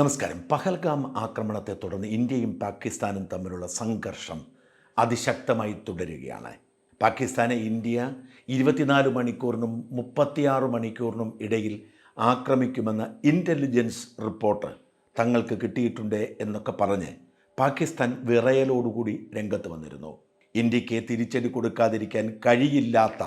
നമസ്കാരം. പഹൽഗാം ആക്രമണത്തെ തുടർന്ന് ഇന്ത്യയും പാകിസ്ഥാനും തമ്മിലുള്ള സംഘർഷം അതിശക്തമായി തുടരുകയാണ്. പാകിസ്ഥാനെ ഇന്ത്യ ഇരുപത്തിനാല് മണിക്കൂറിനും മുപ്പത്തിയാറ് മണിക്കൂറിനും ഇടയിൽ ആക്രമിക്കുമെന്ന ഇന്റലിജൻസ് റിപ്പോർട്ട് തങ്ങൾക്ക് കിട്ടിയിട്ടുണ്ട് എന്നൊക്കെ പറഞ്ഞ് പാകിസ്ഥാൻ വിറയലോടുകൂടി രംഗത്ത് വന്നിരുന്നു. ഇന്ത്യയ്ക്ക് തിരിച്ചടി കൊടുക്കാതിരിക്കാൻ കഴിയില്ലാത്ത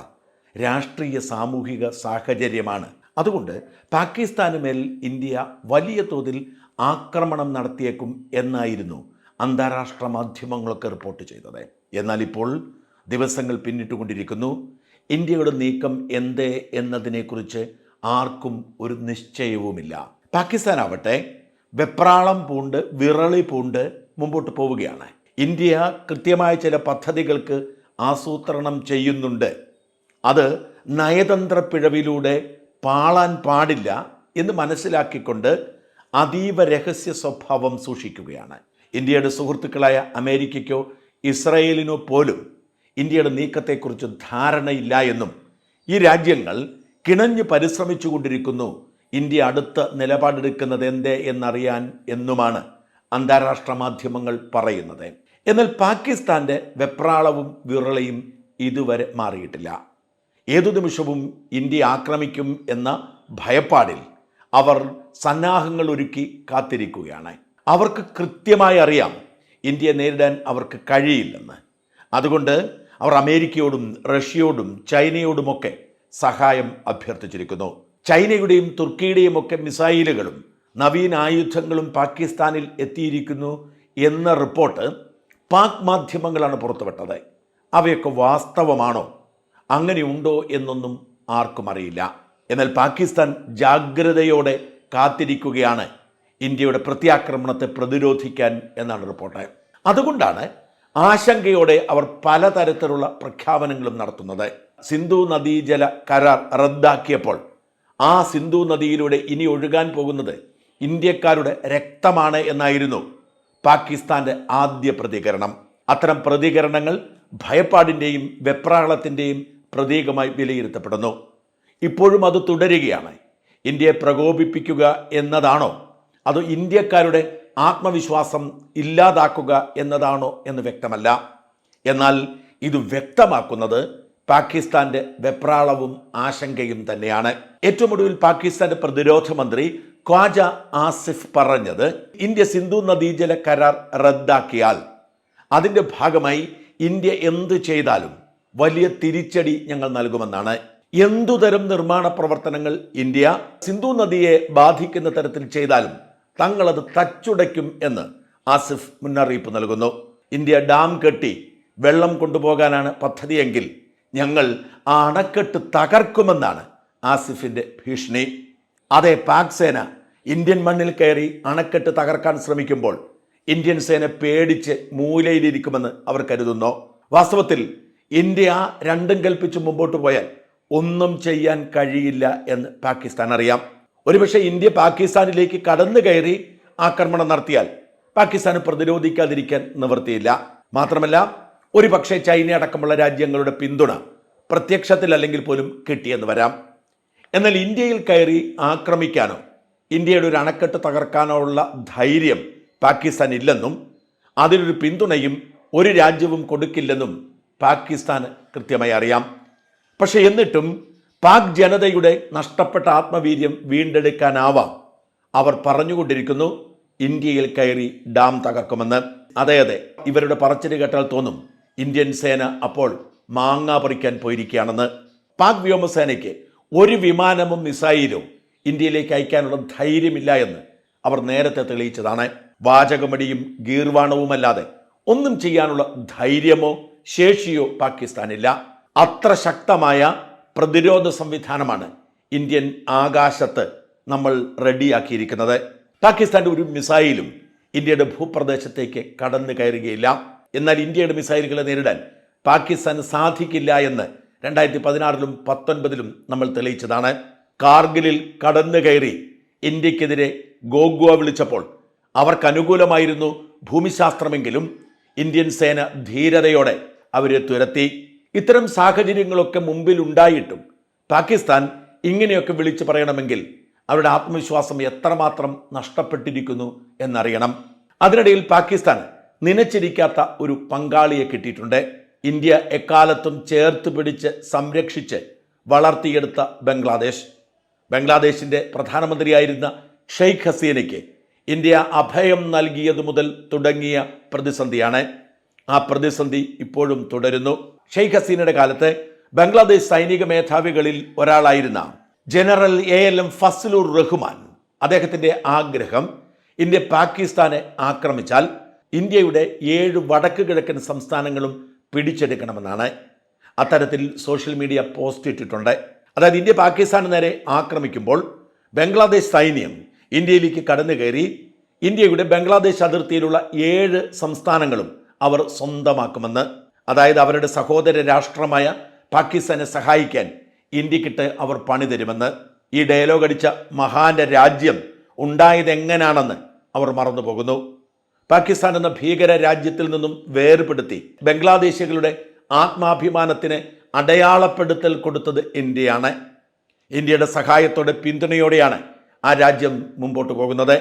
രാഷ്ട്രീയ സാമൂഹിക സാഹചര്യമാണ്. അതുകൊണ്ട് പാകിസ്ഥാന് മേൽ ഇന്ത്യ വലിയ തോതിൽ ആക്രമണം നടത്തിയേക്കും എന്നായിരുന്നു അന്താരാഷ്ട്ര മാധ്യമങ്ങളൊക്കെ റിപ്പോർട്ട് ചെയ്തത്. എന്നാൽ ഇപ്പോൾ ദിവസങ്ങൾ പിന്നിട്ടുകൊണ്ടിരിക്കുന്നു. ഇന്ത്യയുടെ നീക്കം എന്തേ എന്നതിനെക്കുറിച്ച് ആർക്കും ഒരു നിശ്ചയവുമില്ല. പാകിസ്ഥാൻ ആവട്ടെ വെപ്രാളം പൂണ്ട് വിറളി പൂണ്ട് മുമ്പോട്ട് പോവുകയാണ്. ഇന്ത്യ കൃത്യമായ ചില പദ്ധതികൾക്ക് ആസൂത്രണം ചെയ്യുന്നുണ്ട്. അത് നയതന്ത്ര പിഴവിലൂടെ പാളാൻ പാടില്ല എന്ന് മനസ്സിലാക്കിക്കൊണ്ട് അതീവ രഹസ്യ സ്വഭാവം സൂക്ഷിക്കുകയാണ്. ഇന്ത്യയുടെ സുഹൃത്തുക്കളായ അമേരിക്കയ്ക്കോ ഇസ്രയേലിനോ പോലും ഇന്ത്യയുടെ നീക്കത്തെക്കുറിച്ച് ധാരണയില്ല എന്നും ഈ രാജ്യങ്ങൾ കിണഞ്ഞ് പരിശ്രമിച്ചുകൊണ്ടിരിക്കുന്നു. ഇന്ത്യ അടുത്ത നിലപാടെടുക്കുന്നത് എന്തേ എന്നറിയാൻ എന്നുമാണ് അന്താരാഷ്ട്ര മാധ്യമങ്ങൾ പറയുന്നത്. എന്നാൽ പാകിസ്ഥാന്റെ വെപ്രാളവും വിറളയും ഇതുവരെ മാറിയിട്ടില്ല. ഏതു നിമിഷവും ഇന്ത്യ ആക്രമിക്കും എന്ന ഭയപ്പാടിൽ അവർ സന്നാഹങ്ങൾ ഒരുക്കി കാത്തിരിക്കുകയാണ്. അവർക്ക് കൃത്യമായി അറിയാം ഇന്ത്യയെ നേരിടാൻ അവർക്ക് കഴിയില്ലെന്ന്. അതുകൊണ്ട് അവർ അമേരിക്കയോടും റഷ്യയോടും ചൈനയോടുമൊക്കെ സഹായം അഭ്യർത്ഥിച്ചിരിക്കുന്നു. ചൈനയുടെയും തുർക്കിയുടെയും ഒക്കെ മിസൈലുകളും നവീന ആയുധങ്ങളും പാകിസ്ഥാനിൽ എത്തിയിരിക്കുന്നു എന്ന റിപ്പോർട്ട് പാക് മാധ്യമങ്ങളാണ് പുറത്തുവിട്ടത്. അവയൊക്കെ വാസ്തവമാണോ? അങ്ങനെയുണ്ടോ എന്നൊന്നും ആർക്കും അറിയില്ല. എന്നാൽ പാകിസ്ഥാൻ ജാഗ്രതയോടെ കാത്തിരിക്കുകയാണ് ഇന്ത്യയുടെ പ്രത്യാക്രമണത്തെ പ്രതിരോധിക്കാൻ എന്നാണ് റിപ്പോർട്ട്. അതുകൊണ്ടാണ് ആശങ്കയോടെ അവർ പലതരത്തിലുള്ള പ്രഖ്യാപനങ്ങളും നടത്തുന്നത്. സിന്ധു നദീജല കരാർ റദ്ദാക്കിയപ്പോൾ ആ സിന്ധു നദിയിലൂടെ ഇനി ഒഴുകാൻ പോകുന്നത് ഇന്ത്യക്കാരുടെ രക്തമാണ് എന്നായിരുന്നു പാകിസ്ഥാന്റെ ആദ്യ പ്രതികരണം. അത്തരം പ്രതികരണങ്ങൾ ഭയപ്പാടിന്റെയും വെപ്രാളത്തിന്റെയും പ്രതീകമായി വിലയിരുത്തപ്പെടുന്നു. ഇപ്പോഴും അത് തുടരുകയാണ്. ഇന്ത്യയെ പ്രകോപിപ്പിക്കുക എന്നതാണോ? അതോ ഇന്ത്യക്കാരുടെ ആത്മവിശ്വാസം ഇല്ലാതാക്കുക എന്നതാണോ എന്ന് വ്യക്തമല്ല. എന്നാൽ ഇത് വ്യക്തമാക്കുന്നത് പാകിസ്ഥാന്റെ വെപ്രാളവും ആശങ്കയും തന്നെയാണ്. ഏറ്റവും ഒടുവിൽ പാകിസ്ഥാന്റെ പ്രതിരോധ മന്ത്രി ഖ്വാജ ആസിഫ് പറഞ്ഞത് ഇന്ത്യ സിന്ധു നദീജല കരാർ റദ്ദാക്കിയാൽ അതിന്റെ ഭാഗമായി ഇന്ത്യ എന്ത് ചെയ്താലും വലിയ തിരിച്ചടി ഞങ്ങൾ നൽകുമെന്നാണ്. എന്തുതരം നിർമ്മാണ പ്രവർത്തനങ്ങൾ ഇന്ത്യ സിന്ധു നദിയെ ബാധിക്കുന്ന തരത്തിൽ ചെയ്താലും തങ്ങളത് തച്ചുടയ്ക്കും എന്ന് ആസിഫ് മുന്നറിയിപ്പ് നൽകുന്നു. ഇന്ത്യ ഡാം കെട്ടി വെള്ളം കൊണ്ടുപോകാനാണ് പദ്ധതിയെങ്കിൽ ഞങ്ങൾ ആ അണക്കെട്ട് തകർക്കുമെന്നാണ് ആസിഫിന്റെ ഭീഷണി. അതെ പാക് സേന ഇന്ത്യൻ മണ്ണിൽ കയറി അണക്കെട്ട് തകർക്കാൻ ശ്രമിക്കുമ്പോൾ ഇന്ത്യൻ സേന പേടിച്ച് മൂലയിലിരിക്കുമെന്ന് അവർ കരുതുന്നു. വാസ്തവത്തിൽ ഇന്ത്യ രണ്ടും കൽപ്പിച്ച് മുമ്പോട്ട് പോയാൽ ഒന്നും ചെയ്യാൻ കഴിയില്ല എന്ന് പാകിസ്ഥാൻ അറിയാം. ഒരുപക്ഷെ ഇന്ത്യ പാകിസ്ഥാനിലേക്ക് കടന്നു കയറി ആക്രമണം നടത്തിയാൽ പാകിസ്ഥാന് പ്രതിരോധിക്കാതിരിക്കാൻ നിവൃത്തിയില്ല. മാത്രമല്ല ഒരു പക്ഷേ ചൈന അടക്കമുള്ള രാജ്യങ്ങളുടെ പിന്തുണ പ്രത്യക്ഷത്തിൽ അല്ലെങ്കിൽ പോലും കിട്ടിയെന്ന് വരാം. എന്നാൽ ഇന്ത്യയിൽ കയറി ആക്രമിക്കാനോ ഇന്ത്യയുടെ ഒരു അണക്കെട്ട് തകർക്കാനോ ഉള്ള ധൈര്യം പാകിസ്ഥാൻ ഇല്ലെന്നും അതിനൊരു പിന്തുണയും ഒരു രാജ്യവും കൊടുക്കില്ലെന്നും പാകിസ്ഥാന് കൃത്യമായി അറിയാം. പക്ഷെ എന്നിട്ടും പാക് ജനതയുടെ നഷ്ടപ്പെട്ട ആത്മവീര്യം വീണ്ടെടുക്കാനാവാം. അവർ പറഞ്ഞുകൊണ്ടിരിക്കുന്നു ഇന്ത്യയിൽ കയറി ഡാം തകർക്കുമെന്ന്. അതെ അതെ ഇവരുടെ പറച്ചിൽ കേട്ടാൽ തോന്നും ഇന്ത്യൻ സേന അപ്പോൾ മാങ്ങ പറിക്കാൻ പോയിരിക്കുകയാണെന്ന്. പാക് വ്യോമസേനയ്ക്ക് ഒരു വിമാനവും മിസൈലും ഇന്ത്യയിലേക്ക് അയക്കാനുള്ള ധൈര്യമില്ല എന്ന് അവർ നേരത്തെ തെളിയിച്ചതാണ്. വാചകമടിയും ഗീർവാണവുമല്ലാതെ ഒന്നും ചെയ്യാനുള്ള ധൈര്യമോ ശേഷിയോ പാകിസ്ഥാനില്ല. അത്ര ശക്തമായ പ്രതിരോധ സംവിധാനമാണ് ഇന്ത്യൻ ആകാശത്ത് നമ്മൾ റെഡിയാക്കിയിരിക്കുന്നത്. പാകിസ്ഥാന്റെ ഒരു മിസൈലും ഇന്ത്യയുടെ ഭൂപ്രദേശത്തേക്ക് കടന്നു കയറുകയില്ല. എന്നാൽ ഇന്ത്യയുടെ മിസൈലുകളെ നേരിടാൻ പാകിസ്ഥാന് സാധിക്കില്ല എന്ന് രണ്ടായിരത്തി പതിനാറിലും പത്തൊൻപതിലും നമ്മൾ തെളിയിച്ചതാണ്. കാർഗിലിൽ കടന്നു കയറി ഇന്ത്യക്കെതിരെ ഗോഗുവ വിളിച്ചപ്പോൾ അവർക്ക് അനുകൂലമായിരുന്നു ഭൂമിശാസ്ത്രമെങ്കിലും ഇന്ത്യൻ സേന ധീരതയോടെ അവരെ തുരത്തി. ഇത്തരം സാഹചര്യങ്ങളൊക്കെ മുമ്പിൽ ഉണ്ടായിട്ടും പാകിസ്ഥാൻ ഇങ്ങനെയൊക്കെ വിളിച്ചു പറയണമെങ്കിൽ അവരുടെ ആത്മവിശ്വാസം എത്രമാത്രം നഷ്ടപ്പെട്ടിരിക്കുന്നു എന്നറിയണം. അതിനിടയിൽ പാകിസ്ഥാൻ നനച്ചിരിക്കാത്ത ഒരു പങ്കാളിയെ കിട്ടിയിട്ടുണ്ട്. ഇന്ത്യ എക്കാലത്തും ചേർത്ത് പിടിച്ച് സംരക്ഷിച്ച് വളർത്തിയെടുത്ത ബംഗ്ലാദേശ്. ബംഗ്ലാദേശിന്റെ പ്രധാനമന്ത്രിയായിരുന്ന ഷെയ്ഖ് ഹസീനയ്ക്ക് ഇന്ത്യ അഭയം നൽകിയത് മുതൽ തുടങ്ങിയ പ്രതിസന്ധിയാണ്. ആ പ്രതിസന്ധി ഇപ്പോഴും തുടരുന്നു. ഷെയ്ഖ് ഹസീനയുടെ കാലത്ത് ബംഗ്ലാദേശ് സൈനിക മേധാവികളിൽ ഒരാളായിരുന്ന general A L M Fazlur Rahman. അദ്ദേഹത്തിന്റെ ആഗ്രഹം ഇന്ത്യ പാകിസ്ഥാനെ ആക്രമിച്ചാൽ ഇന്ത്യയുടെ ഏഴ് വടക്ക് കിഴക്കൻ സംസ്ഥാനങ്ങളും പിടിച്ചെടുക്കണമെന്നാണ് അത്തരത്തിൽ സോഷ്യൽ മീഡിയ പോസ്റ്റ് ഇട്ടിട്ടുണ്ട്. അതായത് ഇന്ത്യ പാകിസ്ഥാന് നേരെ ആക്രമിക്കുമ്പോൾ ബംഗ്ലാദേശ് സൈന്യം ഇന്ത്യയിലേക്ക് കടന്നു കയറി ഇന്ത്യയുടെ ബംഗ്ലാദേശ് അതിർത്തിയിലുള്ള ഏഴ് സംസ്ഥാനങ്ങളും അവർ സ്വന്തമാക്കുമെന്ന് അതായത് അവരുടെ സഹോദര രാഷ്ട്രമായ പാകിസ്ഥാനെ സഹായിക്കാൻ ഇന്ത്യക്കിട്ട് അവർ പണി തരുമെന്ന് ഈ ഡയലോഗ് അടിച്ച മഹാന്റെ രാജ്യം ഉണ്ടായത് എങ്ങനെയാണെന്ന് അവർ മറന്നു പോകുന്നു പാകിസ്ഥാൻ എന്ന ഭീകര രാജ്യത്തിൽ നിന്നും വേർപെടുത്തി ബംഗ്ലാദേശികളുടെ ആത്മാഭിമാനത്തിന് അടയാളപ്പെടുത്തൽ കൊടുത്തത് ഇന്ത്യയാണ്. ഇന്ത്യയുടെ സഹായത്തോടെ പിന്തുണയോടെയാണ് ആ രാജ്യം മുമ്പോട്ട് പോകുന്നത്.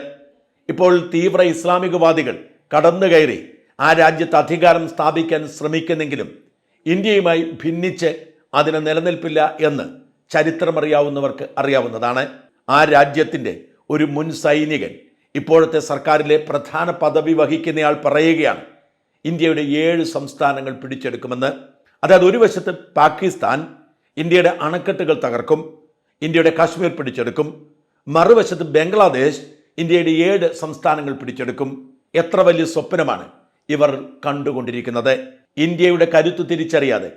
ഇപ്പോൾ തീവ്ര ഇസ്ലാമികവാദികൾ കടന്നു കയറി ആ രാജ്യത്ത് അധികാരം സ്ഥാപിക്കാൻ ശ്രമിക്കുന്നെങ്കിലും ഇന്ത്യയുമായി ഭിന്നിച്ച് അതിന് നിലനിൽപ്പില്ല എന്ന് ചരിത്രമറിയാവുന്നവർക്ക് അറിയാവുന്നതാണ്. ആ രാജ്യത്തിന്റെ ഒരു മുൻ സൈനികൻ ഇപ്പോഴത്തെ സർക്കാരിലെ പ്രധാന പദവി വഹിക്കുന്നയാൾ പറയുകയാണ് ഇന്ത്യയുടെ ഏഴ് സംസ്ഥാനങ്ങൾ പിടിച്ചെടുക്കുമെന്ന്. അതായത് ഒരു വശത്ത് പാകിസ്ഥാൻ ഇന്ത്യയുടെ അണക്കെട്ടുകൾ തകർക്കും ഇന്ത്യയുടെ കാശ്മീർ പിടിച്ചെടുക്കും. മറുവശത്ത് ബംഗ്ലാദേശ് ഇന്ത്യയുടെ ഏഴ് സംസ്ഥാനങ്ങൾ പിടിച്ചെടുക്കും. എത്ര വലിയ സ്വപ്നമാണ്. ഇവർ കണ്ടുകൊണ്ടിരിക്കുന്നത്. ഇന്ത്യയുടെ കരുത്ത് തിരിച്ചറിയാതെ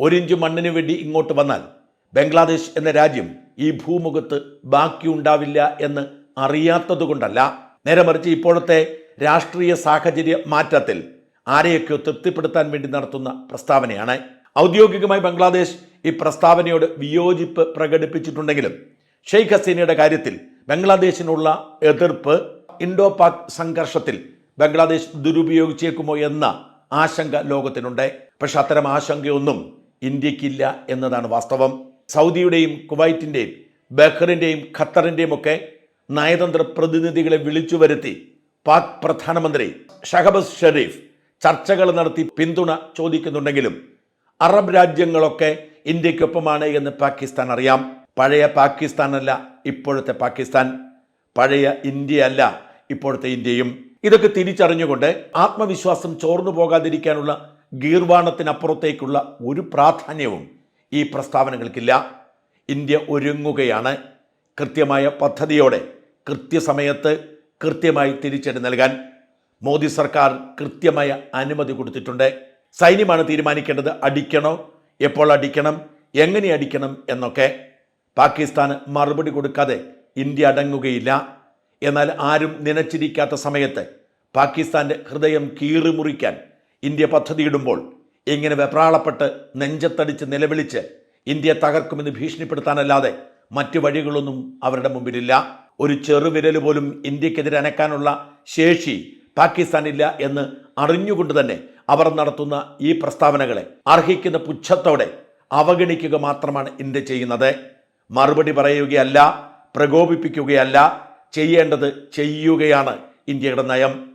ഒരിഞ്ച് മണ്ണിനു വേണ്ടി ഇങ്ങോട്ട് വന്നാൽ ബംഗ്ലാദേശ് എന്ന രാജ്യം ഈ ഭൂമുഖത്ത് ബാക്കിയുണ്ടാവില്ല എന്ന് അറിയാത്തതുകൊണ്ടല്ല നേരെ മറിച്ച് ഇപ്പോഴത്തെ രാഷ്ട്രീയ സാഹചര്യ മാറ്റത്തിൽ ആരെയൊക്കെയോ തൃപ്തിപ്പെടുത്താൻ വേണ്ടി നടത്തുന്ന പ്രസ്താവനയാണ്. ഔദ്യോഗികമായി ബംഗ്ലാദേശ് ഈ പ്രസ്താവനയോട് വിയോജിപ്പ് പ്രകടിപ്പിച്ചിട്ടുണ്ടെങ്കിലും ഷെയ്ഖ് ഹസീനയുടെ കാര്യത്തിൽ ബംഗ്ലാദേശിനുള്ള എതിർപ്പ് ഇൻഡോ പാക് സംഘർഷത്തിൽ ബംഗ്ലാദേശ് ദുരുപയോഗിച്ചേക്കുമോ എന്ന ആശങ്ക ലോകത്തിനുണ്ട്. പക്ഷെ അത്തരം ആശങ്കയൊന്നും ഇന്ത്യക്കില്ല എന്നതാണ് വാസ്തവം. സൗദിയുടെയും കുവൈറ്റിന്റെയും ബഹ്റിന്റെയും ഖത്തറിന്റെയും ഒക്കെ നയതന്ത്ര പ്രതിനിധികളെ വിളിച്ചു വരുത്തി പാക് പ്രധാനമന്ത്രി ഷഹബസ് ഷെരീഫ് ചർച്ചകൾ നടത്തി പിന്തുണ ചോദിക്കുന്നുണ്ടെങ്കിലും അറബ് രാജ്യങ്ങളൊക്കെ ഇന്ത്യക്കൊപ്പമാണ് എന്ന് പാകിസ്ഥാൻ അറിയാം. പഴയ പാകിസ്ഥാനല്ല ഇപ്പോഴത്തെ പാകിസ്ഥാൻ. പഴയ ഇന്ത്യ അല്ല ഇപ്പോഴത്തെ ഇന്ത്യയും. ഇതൊക്കെ തിരിച്ചറിഞ്ഞുകൊണ്ട് ആത്മവിശ്വാസം ചോർന്നു പോകാതിരിക്കാനുള്ള ഗീർവാണത്തിനപ്പുറത്തേക്കുള്ള ഒരു പ്രാധാന്യവും ഈ പ്രസ്താവനകൾക്കില്ല. ഇന്ത്യ ഒരുങ്ങുകയാണ്. കൃത്യമായ പദ്ധതിയോടെ കൃത്യസമയത്ത് കൃത്യമായി തിരിച്ചടി നൽകാൻ മോദി സർക്കാർ കൃത്യമായ അനുമതി കൊടുത്തിട്ടുണ്ട്. സൈന്യമാണ് തീരുമാനിക്കേണ്ടത്. അടിക്കണോ? എപ്പോൾ അടിക്കണം? എങ്ങനെ അടിക്കണം എന്നൊക്കെ. പാകിസ്ഥാന് മറുപടി കൊടുക്കാതെ ഇന്ത്യ അടങ്ങുകയില്ല. എന്നാൽ ആരും നനച്ചിരിക്കാത്ത സമയത്ത് പാകിസ്ഥാന്റെ ഹൃദയം കീറിമുറിക്കാൻ ഇന്ത്യ പദ്ധതിയിടുമ്പോൾ ഇങ്ങനെ വെപ്രാളപ്പെട്ട് നെഞ്ചത്തടിച്ച് നിലവിളിച്ച് ഇന്ത്യ തകർക്കുമെന്ന് ഭീഷണിപ്പെടുത്താനല്ലാതെ മറ്റു വഴികളൊന്നും അവരുടെ മുമ്പിലില്ല. ഒരു ചെറുവിരൽ പോലും ഇന്ത്യക്കെതിരെ അനക്കാനുള്ള ശേഷി പാകിസ്ഥാനില്ല എന്ന് അറിഞ്ഞുകൊണ്ട് തന്നെ അവർ നടത്തുന്ന ഈ പ്രസ്താവനകളെ അർഹിക്കുന്ന പുച്ഛത്തോടെ അവഗണിക്കുക മാത്രമാണ് ഇന്ത്യ ചെയ്യുന്നത്. മറുപടി പറയുകയല്ല പ്രകോപിപ്പിക്കുകയല്ല ചെയ്യേണ്ടത് ചെയ്യുകയാണ് ഇന്ത്യയുടെ നയം.